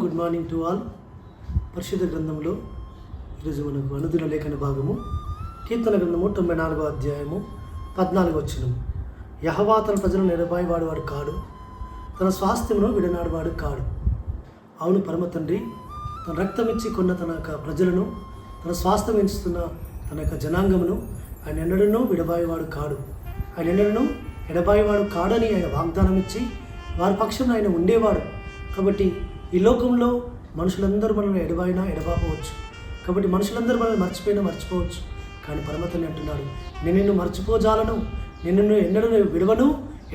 Good morning to all పరిశుద్ధ గ్రంథంలో ఈరోజు మనకు అనుదిన లేఖన భాగము కీర్తన గ్రంథము తొంభై నాలుగో అధ్యాయము పద్నాలుగు వచ్చినము యహవా తన ప్రజలను నిలబాయివాడు వాడు కాడు తన స్వాస్థ్యమును విడనాడువాడు కాడు. అవును పరమ తండ్రి తన రక్తం ఇచ్చి కొన్న తన యొక్క ప్రజలను తన స్వాస్థ్యం ఎంచుతున్న తన యొక్క జనాంగమును ఆయన ఎన్నడనూ విడబాయివాడు కాడు. ఆయన ఎన్నడనూ ఎడబాయివాడు కాడని ఆయన వాగ్దానం ఇచ్చి వారి పక్షంలో ఆయన ఉండేవాడు. కాబట్టి ఈ లోకంలో మనుషులందరూ మనల్ని ఎడబాయినా ఎడబాపవచ్చు. కాబట్టి మనుషులందరూ మనల్ని మర్చిపోయినా మర్చిపోవచ్చు. కానీ పరమతని అంటున్నాడు నేను నిన్ను మర్చిపోజాలను నేను నిన్ను ఎన్నడూ విడవను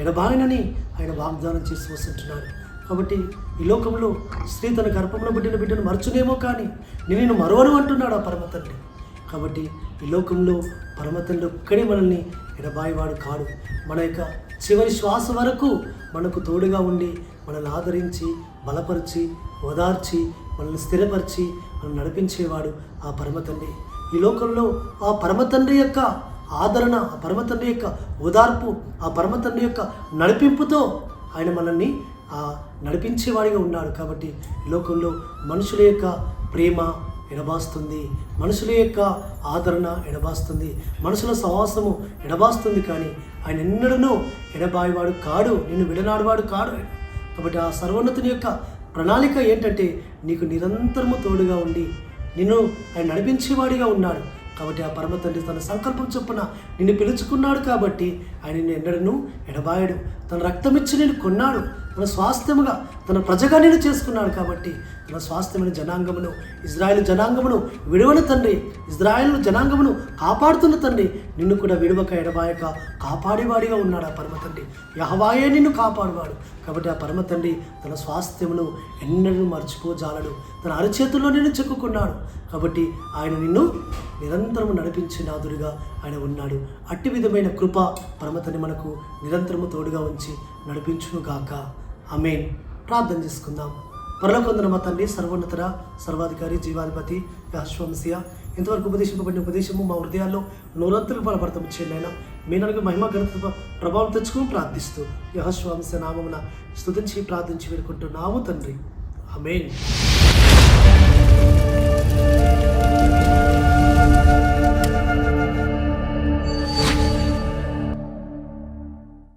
ఎడబాయనని ఆయన వాగ్దానం చేసి వస్తుంటున్నాడు. కాబట్టి ఈ లోకంలో స్త్రీ తన గర్భంలో పుట్టిన బిడ్డను మరచునేమో కానీ నేను నిన్ను మరవను అంటున్నాడు ఆ పరమతండ్రి కాబట్టి ఈ లోకంలో పరమతండ్రి ఒక్కడే మనల్ని ఎడబాయివాడు కాడు. మన యొక్క చివరి శ్వాస వరకు మనకు తోడుగా ఉండి మనల్ని ఆదరించి బలపరిచి ఓదార్చి మనల్ని స్థిరపరిచి మనం నడిపించేవాడు ఆ పరమతండ్రి. ఈ లోకంలో ఆ పరమతండ్రి యొక్క ఆదరణ ఆ పరమతండ్రి యొక్క ఓదార్పు ఆ పరమతండ్రి యొక్క నడిపింపుతో ఆయన మనల్ని ఆ నడిపించేవాడిగా ఉన్నాడు. కాబట్టి ఈ లోకంలో మనుషుల యొక్క ప్రేమ ఎడబాస్తుంది. మనుషుల యొక్క ఆదరణ ఎడబాస్తుంది. మనుషుల సహవాసము ఎడబాస్తుంది కానీ ఆయన ఎన్నడనూ ఎడబాయివాడు కాడు నిన్ను విడనాడువాడు కాడు కాబట్టి ఆ సర్వోన్నతుని యొక్క ప్రణాళిక ఏంటంటే నీకు నిరంతరము తోడుగా ఉండి నిన్ను ఆయన నడిపించేవాడిగా ఉన్నాడు. కాబట్టి ఆ పరమ తండ్రి తన సంకల్పం చొప్పున నిన్ను పిలుచుకున్నాడు కాబట్టి ఆయన నిన్ను ఎన్నడను ఎడబాయడు. తన రక్తమిచ్చి నేను కొన్నాడు. తన స్వాస్థ్యముగా తన ప్రజగా నేను చేసుకున్నాడు కాబట్టి తన స్వాస్థ్యమైన జనాంగమును ఇజ్రాయెల్ జనాంగమును విడవని తండ్రి ఇజ్రాయెల్ జనాంగమును కాపాడుతున్న తండ్రి నిన్ను కూడా విడవక ఎడబాయక కాపాడేవాడిగా ఉన్నాడు ఆ పరమ తండ్రి. యహవాయే నిన్ను కాపాడువాడు. కాబట్టి ఆ పరమ తండ్రి తన స్వాస్థ్యమును ఎన్నడూ మర్చిపోజాలడు. తన అరచేతుల్లో నిన్ను చెక్కుకున్నాడు. కాబట్టి ఆయన నిన్ను నిరంతరము నడిపించే నాదుడిగా ఆయన ఉన్నాడు. అట్టి విధమైన కృప పరమతని మనకు నిరంతరము తోడుగా ఉంచి నడిపించునుగాక. ఆమెన్. ప్రార్థన చేసుకుందాం. పరలోకొందన మా తండ్రి సర్వోన్నతర సర్వాధికారి జీవాధిపతి అశ్వంశయ ఇంతవరకు ఉపదేశింపబడిన ఉపదేశము మా హృదయాల్లో నూరంతులు బలపడతాము చేయండి మీ నడుగు మహిమ గణత ప్రభావం తెచ్చుకుని ప్రార్థిస్తూ యహస్వాంశ నామమున స్తుతించి ప్రార్థించి వేడుకుంటున్నాము తండ్రి. అమేన్